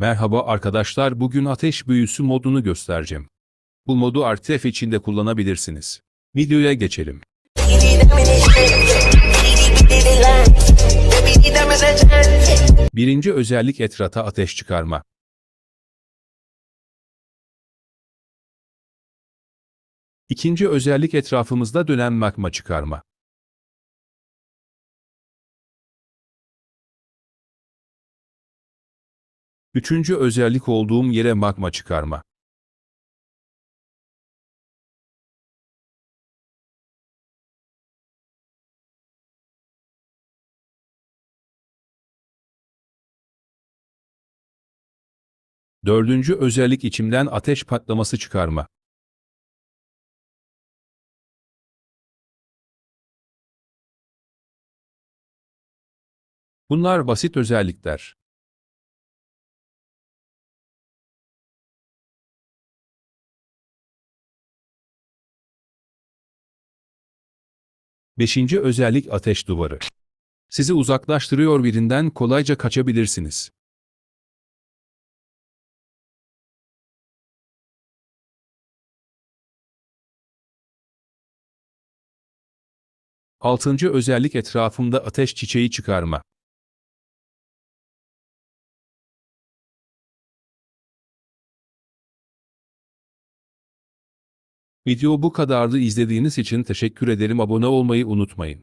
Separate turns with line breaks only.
Merhaba arkadaşlar bugün ateş büyüsü modunu göstereceğim. Bu modu Artef içinde kullanabilirsiniz. Videoya geçelim. Birinci özellik etrata ateş çıkarma. İkinci özellik etrafımızda dönen magma çıkarma. Üçüncü özellik olduğum yere magma çıkarma. Dördüncü özellik içimden ateş patlaması çıkarma. Bunlar basit özellikler. Beşinci özellik ateş duvarı. Sizi uzaklaştırıyor birinden kolayca kaçabilirsiniz. Altıncı özellik etrafımda ateş çiçeği çıkarma. Video bu kadardı izlediğiniz için teşekkür ederim abone olmayı unutmayın.